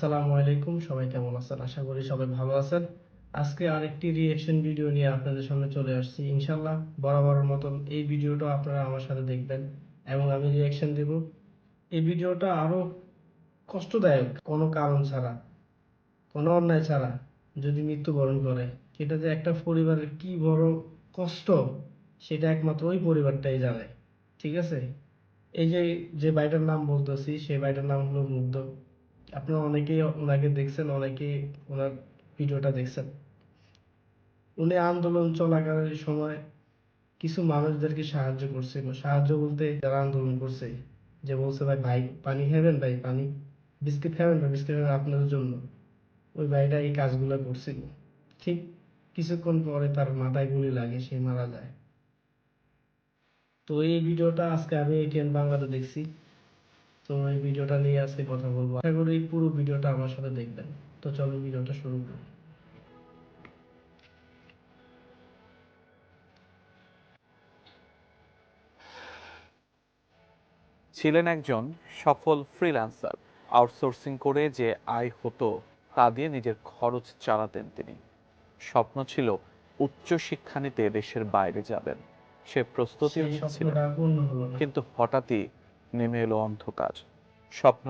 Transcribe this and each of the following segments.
আসসালামু আলাইকুম, সবাই কেমন আছেন? আশা করি সবাই ভালো আছেন। আজকে আরেকটি রিয়েকশন ভিডিও নিয়ে আপনাদের সামনে চলে আসছি ইনশাল্লাহ বরাবরের মতন এই ভিডিওটা আপনারা আমার সাথে দেখবেন এবং আমি রিয়েকশন দেব। এই ভিডিওটা আরও কষ্টদায়ক কোনো কারণ ছাড়া, কোনো অন্যায় ছাড়া যদি মৃত্যুবরণ করে। সেটা যে একটা পরিবারের কি বড় কষ্ট, সেটা একমাত্র ওই পরিবারটাই জানে, ঠিক আছে? এই যে যে ভাইটার নাম বলতেছি, সেই ভাইটার নাম হলো মুগ্ধ। আপনারা অনেকেই ওনাকে দেখছেন, অনেকেই ওনার ভিডিওটা দেখছেন। উনি আন্দোলন চলাকালীন সময় কিছু মানুষদেরকে সাহায্য করছিল সাহায্য বলতে যারা আন্দোলন করছে, যে বলছে, ভাই ভাই, পানি খাবেন, ভাই, পানি, বিস্কিট খাবেন, ভাই, বিস্কিট খাবেন আপনাদের জন্য। ওই ভাইটা এই কাজগুলো করছিল ঠিক কিছুক্ষণ পরে তার মাথায় গুলি লাগে, সে মারা যায়। তো এই ভিডিওটা আজকে আমি এটিএন বাংলাতে দেখছি। তো এই ভিডিওটা নিয়ে আজকে কথা বলব। আশা করি পুরো ভিডিওটা আমার সাথে দেখবেন। তো চলো ভিডিওটা শুরু করি। ছিলেন একজন সফল ফ্রিল্যান্সার আউটসোর্সিং করে যে আয় হতো তা দিয়ে নিজের খরচ চালাতেন তিনি। স্বপ্ন ছিল উচ্চ শিক্ষা নিতে দেশের বাইরে যাবেন। সে প্রস্তুতি সেই নিয়েছিল স্বপ্নটা পূর্ণ হলো না। কিন্তু হঠাৎই নেমে এলো অন্ধকার। স্বপ্ন।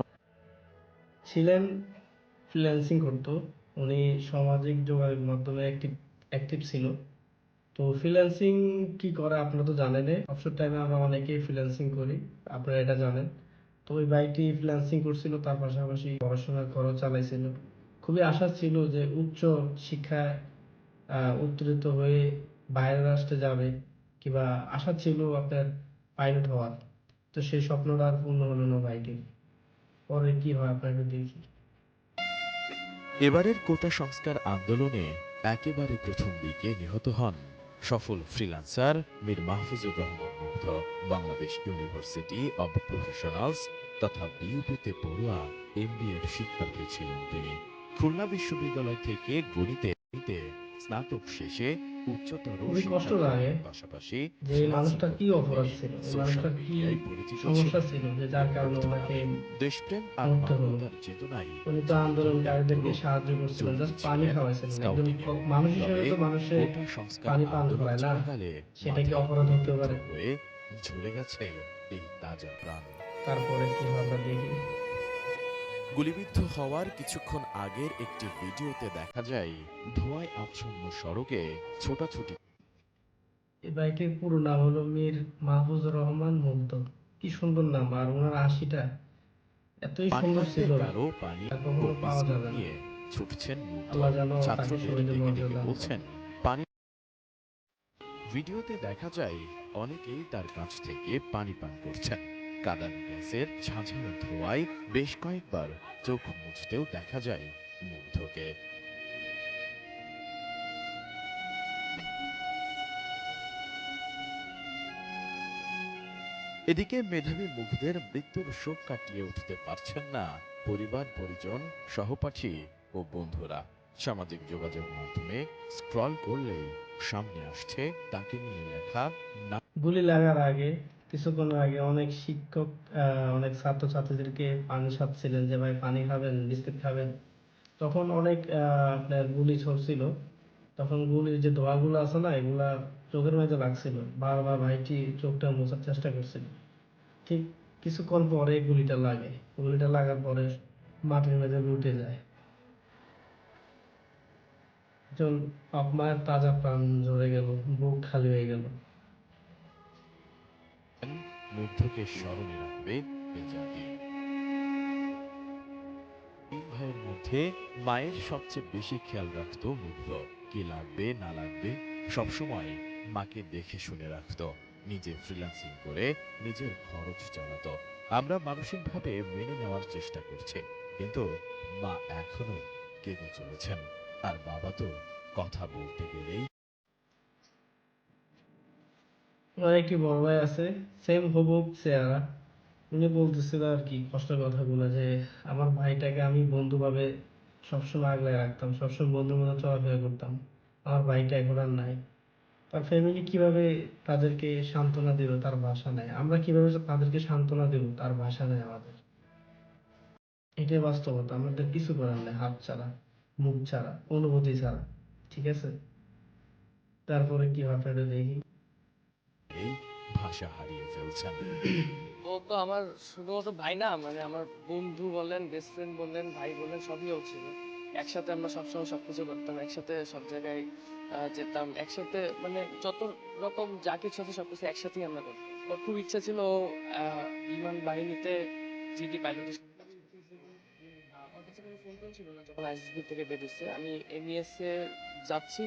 ছিলেন ফ্রিল্যান্সিং করতো। উনি সামাজিক যোগাযোগ মাধ্যমে অ্যাক্টিভ অ্যাক্টিভ ছিল। তো ফ্রিল্যান্সিং কি করে আপনারা তো জানেনই অবসর টাইমে আমরা অনেকেই ফ্রিল্যান্সিং করি, আপনারা এটা জানেন। তো ওই ভাইটি ফ্রিল্যান্সিং করছিল, তার পাশাপাশি পড়াশোনার খরচ চালাইছিল। খুবই আশা ছিল যে উচ্চ শিক্ষায় উত্তীর্ণ হয়ে বাইরের রাষ্ট্রে যাবে কিংবা আশা ছিল আপনার পাইলট হওয়ার। তো সেই স্বপ্নটা আর পূর্ণ হলো না ভাইটির। পরে কি হয় আপনাকে দেখি। এবারের কোটা সংস্কার আন্দোলনে একেবারে প্রথম দিকে নিহত হন সফল ফ্রিল্যান্সার মীর মাহফুজুর রহমান মুগ্ধ, বাংলাদেশ ইউনিভার্সিটি অব প্রফেশনালস তথা বিউপিতে পড়ুয়া এমবিএর শিক্ষার্থী ছিলেন তিনি। খুলনা বিশ্ববিদ্যালয় থেকে গণিতে স্নাতক শেষে উচ্চতর কষ্ট লাগে পাশাপাশি যে মানুষটা কি অপরাধ ছিল এই মানুষটার কি সমস্যা ছিল যে যার কারণে ওনাকে দেশপ্রেম আর মানবতার চেতনায় উনি তো আন্দোলনকারীদেরকে সাহায্য করছিলেন জাস্ট পানি খাওয়াইছিলেন একজন মানুষ হিসেবে তো মানুষে পানি পান করায় না। সেটা কি অপরাধ হতে পারে? ঝরে গেছে এই তাজা প্রাণ। তারপরে কি আমরা দেখি। গুলিবিদ্ধ হওয়ার কিছুক্ষণ আগের একটি ভিডিওতে দেখা যায় ধোঁয়ায় আচ্ছন্ন সড়কে ছোটাছুটি। এই বাইকের পুরো নাম হলো মীর মাহফুজুর রহমান মুগ্ধ। কি সুন্দর নাম আর ওনার হাসিটা এতই সুন্দর ছিল কারও পানি কখনো পাওয়া যাবে। নিয়ে ছুটছেন ছাত্রদের ডেকে ডেকে বলছেন পানি ভিডিওতে দেখা যায় অনেকেই তার কাছ থেকে পানি পান করছেন। কাদান গ্যাসের ঝাঁঝালো ধোঁয়ায় বেশ কয়েকবার চোখ মুছতেও দেখা যায় মুগ্ধকে। এদিকে মেধাবী মুগ্ধের মৃত্যুর শোক কাটিয়ে উঠতে পারছেন না পরিবার, পরিজন, সহপাঠী ও বন্ধুরা। সামাজিক যোগাযোগ মাধ্যমে স্ক্রল করলেই সামনে আসছে তাকে নিয়ে লেখা গুলি লাগার আগে কিছুক্ষণ আগে অনেক শিক্ষক অনেক ছাত্রছাত্রীদেরকে পানি সাথছিলেন যে, ভাই, পানি খাবেন, বিস্কিট খাবেন। তখন অনেক আপনার গুলি ছড়ছিল। তখন গুলির যে ধোঁয়াগুলো আছে না, এগুলা চোখের মধ্যে লাগছিল। বারবার ভাইটি চোখটা মোছার চেষ্টা করছিল। ঠিক কিছুক্ষণ পরে গুলিটা লাগে। গুলিটা লাগার পরে মাটির মধ্যে উঠে যায়। একজন আপনার তাজা প্রাণ ঝরে গেল, বুক খালি হয়ে গেল। মুগ্ধকে স্মরণে রাখবে জাতি। ভাইয়ের মধ্যে মায়ের সবচেয়ে বেশি খেয়াল রাখতো মুগ্ধ। কি লাগবে, না লাগবে, সবসময় মাকে দেখে শুনে রাখতো। নিজে ফ্রিল্যান্সিং করে নিজের খরচ চালাতো। আমরা মানসিকভাবে মেনে নেওয়ার চেষ্টা করছি, কিন্তু মা এখনও কেঁদে চলেছেন। আর বাবা তো কথা বলতে গেলেই আমার একটি বড় ভাই আছে সেম হুবহুব চেহারা। উনি বলতেছিল আর কি, কষ্টের কথাগুলো যে, আমার ভাইটাকে আমি বন্ধু ভাবে সবসময় আগলে রাখতাম, সবসময় বন্ধুর মতো চলাফেরা করতাম। আমার ভাইটা এখন আর নাই। তার ফ্যামিলি কীভাবে তাদেরকে সান্ত্বনা দিল, তার ভাষা নেই। আমরা কীভাবে তাদেরকে সান্ত্বনা দেব, তার ভাষা নেই আমাদের। এটাই বাস্তবতা, আমাদের কিছু করার নেই, হাত ছাড়া, মুখ ছাড়া, অনুভূতি ছাড়া, ঠিক আছে? তারপরে কি হয় দেখি। ভাষা হারিয়ে ফেলছেন। ও তো আমার শুধুমাত্র ভাই না মানে আমার বন্ধু বলেন বেস্ট ফ্রেন্ড বললেন ভাই বললেন সবই ও ছিল। একসাথে আমরা সবসময় সবকিছু করতাম, একসাথে সব জায়গায় যেতাম, একসাথে মানে যত রকম যা কিছু আছে সবকিছু একসাথেই আমরা করতাম। ওর খুব ইচ্ছা ছিল বিমান বাহিনীতে জিডি পাইলট কাছে ফোন ছিল না, যখন আইসিসি থেকে বেরিয়েছে আমি এমইএস এ যাচ্ছি